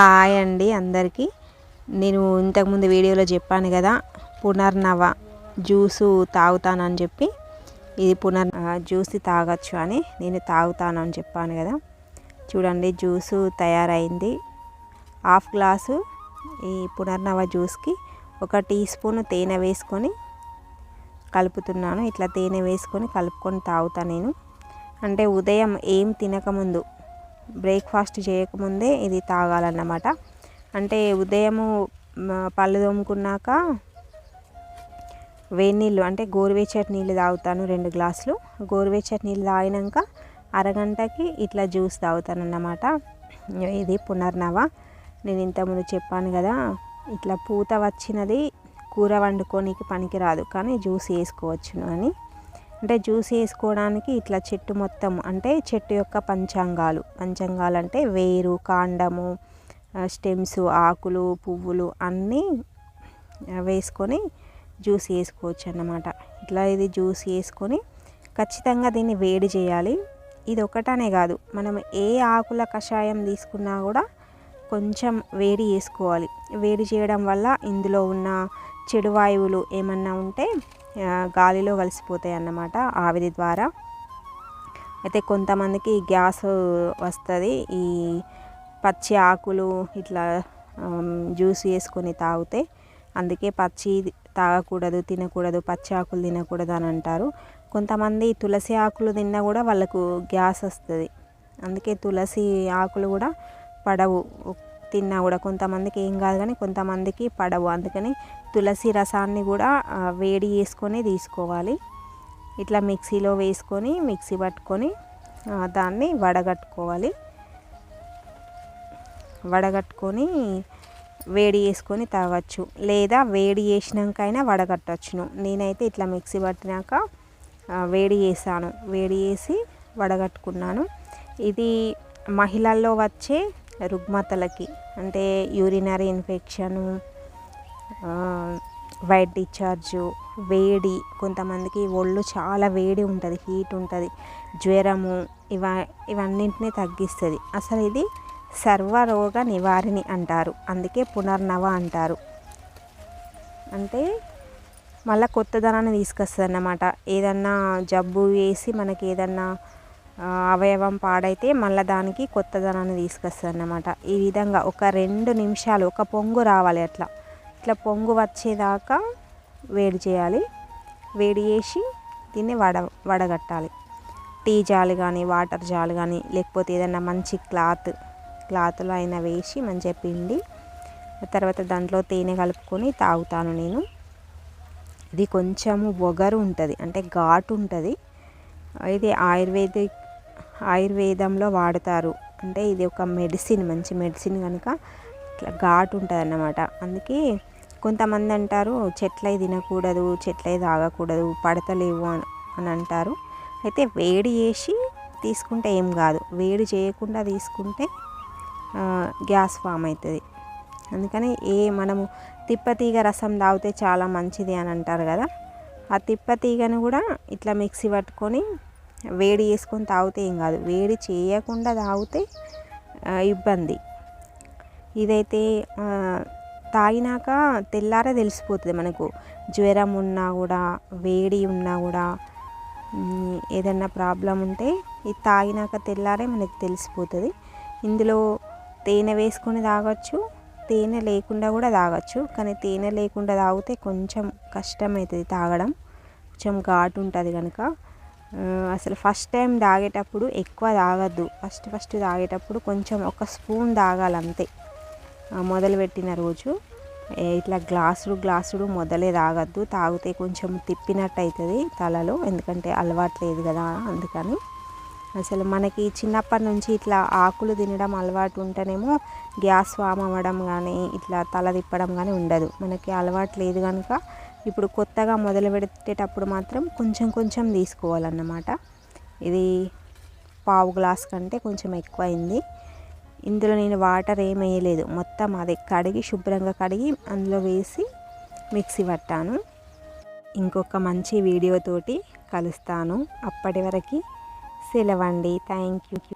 Hi అండి అందరికీ. నేను ఇంతకుముందు వీడియోలో చెప్పాను కదా పునర్నవ జ్యూసు తాగుతానని చెప్పి. ఇది పునర్ జ్యూస్ తాగొచ్చు అని నేను తాగుతాను అని చెప్పాను కదా. చూడండి జ్యూసు తయారైంది. హాఫ్ గ్లాసు ఈ పునర్నవ జ్యూస్కి ఒక టీ స్పూన్ తేనె వేసుకొని కలుపుతున్నాను. ఇట్లా తేనె వేసుకొని కలుపుకొని తాగుతా నేను. అంటే ఉదయం ఏం తినకముందు బ్రేక్ఫాస్ట్ చేయకముందే ఇది తాగాలన్నమాట. అంటే ఉదయము పళ్ళు తోముకున్నాక వేడి నీళ్ళు అంటే గోరువెచ్చటి నీళ్ళు తాగుతాను రెండు గ్లాసులు. గోరువెచ్చటి నీళ్ళు తాగినాక అరగంటకి ఇట్లా జ్యూస్ తాగుతాను అన్నమాట ఇది పునర్నవ. నేను ఇంతకుముందు చెప్పాను కదా ఇట్లా పూత వచ్చినది కూర వండుకోనికి పనికిరాదు కానీ జ్యూస్ వేసుకోవచ్చును అని. అంటే జ్యూస్ వేసుకోవడానికి ఇట్లా చెట్టు మొత్తం అంటే చెట్టు యొక్క పంచాంగాలు. పంచాంగాలు అంటే వేరు కాండము స్టెమ్స్ ఆకులు పువ్వులు అన్నీ వేసుకొని జ్యూస్ వేసుకోవచ్చు అన్నమాట. ఇట్లా ఇది జ్యూస్ వేసుకొని ఖచ్చితంగా దీన్ని వేడి చేయాలి. ఇది ఒకటనే కాదు మనం ఏ ఆకుల కషాయం తీసుకున్నా కూడా కొంచెం వేడి చేసుకోవాలి. వేడి చేయడం వల్ల ఇందులో ఉన్న చెడు వాయువులు ఏమన్నా ఉంటే గాలిలో కలిసిపోతాయి అన్నమాట ఆవిరి ద్వారా. అయితే కొంతమందికి గ్యాస్ వస్తుంది. ఈ పచ్చి ఆకులు ఇట్లా జ్యూస్ వేసుకొని తాగితే అందుకే పచ్చి తాగకూడదు తినకూడదు పచ్చి ఆకులు తినకూడదు అని అంటారు. కొంతమంది తులసి ఆకులు తిన్నా కూడా వాళ్ళకు గ్యాస్ వస్తుంది. అందుకే తులసి ఆకులు కూడా పడవు. తిన్నా కూడా కొంతమందికి ఏం కాదు కానీ కొంతమందికి పడవు. అందుకని తులసి రసాన్ని కూడా వేడి చేసుకొని తీసుకోవాలి. ఇట్లా మిక్సీలో వేసుకొని మిక్సీ పట్టుకొని దాన్ని వడగట్టుకోవాలి. వడగట్టుకొని వేడి చేసుకొని తాగొచ్చు. లేదా వేడి చేసినాకైనా వడగట్టచ్చును. నేనైతే ఇట్లా మిక్సీ పట్టినాక వేడి చేసాను వేడి చేసి వడగట్టుకున్నాను. ఇది మహిళల్లో వచ్చే రుగ్మతలకి అంటే యూరినరీ ఇన్ఫెక్షను వైట్ డిశ్చార్జు వేడి కొంతమందికి ఒళ్ళు చాలా వేడి ఉంటుంది హీట్ ఉంటుంది జ్వరము ఇవ ఇవన్నింటినీ తగ్గిస్తుంది. అసలు ఇది సర్వరోగ నివారిణి అంటారు అందుకే పునర్నవ అంటారు. అంటే మళ్ళీ కొత్తదనాన్ని తీసుకొస్తుంది అన్నమాట ఏదన్నా జబ్బు వేసి మనకి ఏదన్నా అవయవం పాడైతే మళ్ళీ దానికి కొత్తదనాన్ని తీసుకొస్తుంది అన్నమాట ఈ విధంగా ఒక రెండు నిమిషాలు ఒక పొంగు రావాలి అట్లా. ఇట్లా పొంగు వచ్చేదాకా వేడి చేయాలి. వేడి చేసి దీన్ని వడ వడగట్టాలి. టీ జాలు కానీ వాటర్ జాలు కానీ లేకపోతే ఏదైనా మంచి క్లాత్ క్లాత్లో అయినా వేసి మంచిగా పిండి తర్వాత దాంట్లో తేనె కలుపుకొని తాగుతాను నేను. ఇది కొంచెము ఒగరు ఉంటుంది అంటే ఘాటు ఉంటుంది. ఇది ఆయుర్వేదిక్ ఆయుర్వేదంలో వాడతారు. అంటే ఇది ఒక మెడిసిన్ మంచి మెడిసిన్ కనుక ఇట్లా ఘాటు ఉంటుంది అన్నమాట అందుకే కొంతమంది అంటారు చెట్లై తినకూడదు చెట్లై తాగకూడదు పడతలేవు అని అంటారు. అయితే వేడి చేసి తీసుకుంటే ఏం కాదు. వేడి చేయకుండా తీసుకుంటే గ్యాస్ ఫామ్ అవుతుంది అందుకని ఏ మనము తిప్పతీగ రసం తాగితే చాలా మంచిది అని అంటారు కదా. ఆ తిప్పతీగను కూడా ఇట్లా మిక్సీ పట్టుకొని వేడి చేసుకొని తాగితే ఏం కాదు. వేడి చేయకుండా తాగితే ఇబ్బంది. ఇదైతే తాగినాక తెల్లారే తెలిసిపోతుంది మనకు. జ్వరం ఉన్నా కూడా వేడి ఉన్నా కూడా ఏదన్నా ప్రాబ్లం ఉంటే ఇది తాగినాక తెల్లారే మనకు తెలిసిపోతుంది. ఇందులో తేనె వేసుకొని తాగొచ్చు తేనె లేకుండా కూడా తాగొచ్చు. కానీ తేనె లేకుండా తాగితే కొంచెం కష్టమవుతుంది తాగడం. కొంచెం ఘాటు ఉంటుంది కనుక అసలు ఫస్ట్ టైం తాగేటప్పుడు ఎక్కువ తాగద్దు. ఫస్ట్ ఫస్ట్ తాగేటప్పుడు కొంచెం ఒక స్పూన్ తాగాలంతే. మొదలుపెట్టిన రోజు ఇట్లా గ్లాసుడు గ్లాసుడు మొదలే తాగద్దు. తాగితే కొంచెం తిప్పినట్టు అవుతుంది తలలో ఎందుకంటే అలవాటు లేదు కదా అందుకని. అసలు మనకి చిన్నప్పటి నుంచి ఇట్లా ఆకులు తినడం అలవాటు ఉంటేనేమో గ్యాస్ ఫామ్ అవ్వడం కానీ ఇట్లా తల తిప్పడం కానీ ఉండదు. మనకి అలవాటు లేదు కనుక ఇప్పుడు కొత్తగా మొదలు పెట్టేటప్పుడు మాత్రం కొంచెం కొంచెం తీసుకోవాలన్నమాట. ఇది పావు గ్లాస్ కంటే కొంచెం ఎక్కువ అయింది ఇందులో నేను వాటర్ ఏం వేయలేదు. మొత్తం అది కడిగి శుభ్రంగా కడిగి అందులో వేసి మిక్సీ పట్టాను. ఇంకొక మంచి వీడియోతోటి కలుస్తాను. అప్పటి వరకు సెలవండి. Thank you.